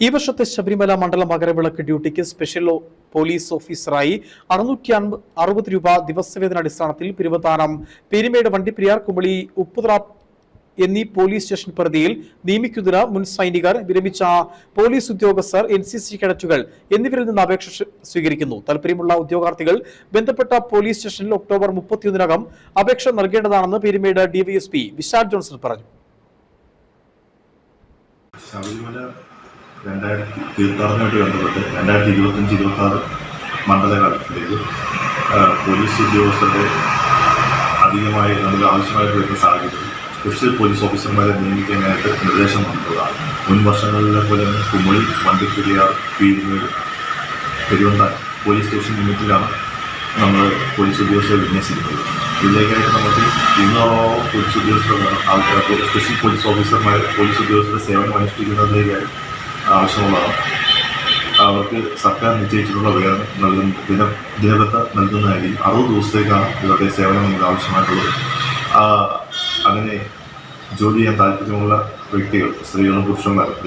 ഈ വർഷത്തെ ശബരിമല മണ്ഡല മകരവിളക്ക് ഡ്യൂട്ടിക്ക് സ്പെഷ്യൽ പോലീസ് ഓഫീസറായി അറുന്നൂറ്റി അറുപത് രൂപ ദിവസവേതന അടിസ്ഥാനത്തിൽ പെരുവത്താനം പെരുമേട് വണ്ടിപ്പെരിയാർ കുമളി ഉപ്പുതറ എന്നീ പോലീസ് സ്റ്റേഷൻ പരിധിയിൽ നിയമിക്കുന്നതിന് മുൻ സൈനികർ വിരമിച്ച പോലീസ് ഉദ്യോഗസ്ഥർ എൻ സി സി കേഡറ്റുകൾ എന്നിവരിൽ നിന്ന് അപേക്ഷ സ്വീകരിക്കുന്നു. താല്പര്യമുള്ള ഉദ്യോഗാർത്ഥികൾ ബന്ധപ്പെട്ട പോലീസ് സ്റ്റേഷനിൽ ഒക്ടോബർ മുപ്പത്തിയൊന്നിനകം അപേക്ഷ നൽകേണ്ടതാണെന്ന് പെരുമേട് ഡിവൈഎസ്പി വിശാൽ ജോൺസൺ പറഞ്ഞു. രണ്ടായിരത്തി തീർത്ഥാടനമായിട്ട് ബന്ധപ്പെട്ട് രണ്ടായിരത്തി ഇരുപത്തഞ്ച് ഇരുപത്താറ് മണ്ഡലകാലത്തിലേക്ക് പോലീസ് ഉദ്യോഗസ്ഥരുടെ അധികമായി നമുക്ക് ആവശ്യമായിട്ട് വരുന്ന സാഹചര്യം സ്പെഷ്യൽ പോലീസ് ഓഫീസർമാരെ നിയമിക്കാനായിട്ട് നിർദ്ദേശം വന്നതാണ്. മുൻ വർഷങ്ങളിലെ പോലെ തന്നെ കുമളി വണ്ടിപ്പെരിയാർ പീരുമേട് പെരുവന്താൻ പോലീസ് സ്റ്റേഷൻ ലിമിറ്റിലാണ് നമ്മൾ പോലീസ് ഉദ്യോഗസ്ഥരെ വിന്യസിക്കുന്നത്. ഇതിലേക്കായിട്ട് നമുക്ക് ഇന്നോളം പോലീസ് ഉദ്യോഗസ്ഥർ ആൾക്കാർ സ്പെഷ്യൽ പോലീസ് ഓഫീസർമാർ പോലീസ് ഉദ്യോഗസ്ഥരുടെ സേവനം അനുഷ്ഠിക്കുന്നതിലേക്കായി ആവശ്യമുള്ളതാണ് അവർക്ക് സർക്കാർ നിശ്ചയിച്ചിട്ടുള്ള വേതനം നൽകുന്ന ദിന ദിനപത്ത നൽകുന്നതായിരിക്കും. അറുപത് ദിവസത്തേക്കാണ് ഇവരുടെ സേവനം നമുക്ക് ആവശ്യമായിട്ടുള്ളത്. അങ്ങനെ ജോലി ചെയ്യാൻ താല്പര്യമുള്ള വ്യക്തികൾ സ്ത്രീകളും പുരുഷന്മാരും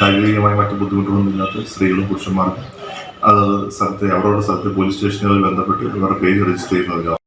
ശാരീരികമായ ബുദ്ധിമുട്ടുകളൊന്നും ഇല്ലാത്ത സ്ത്രീകളും പുരുഷന്മാർക്കും അതായത് സ്ഥലത്തെ അവരുടെ സ്ഥലത്തെ പോലീസ് സ്റ്റേഷനുകളിൽ ബന്ധപ്പെട്ട് ഇവരുടെ പേര് രജിസ്റ്റർ ചെയ്യുന്നതിന്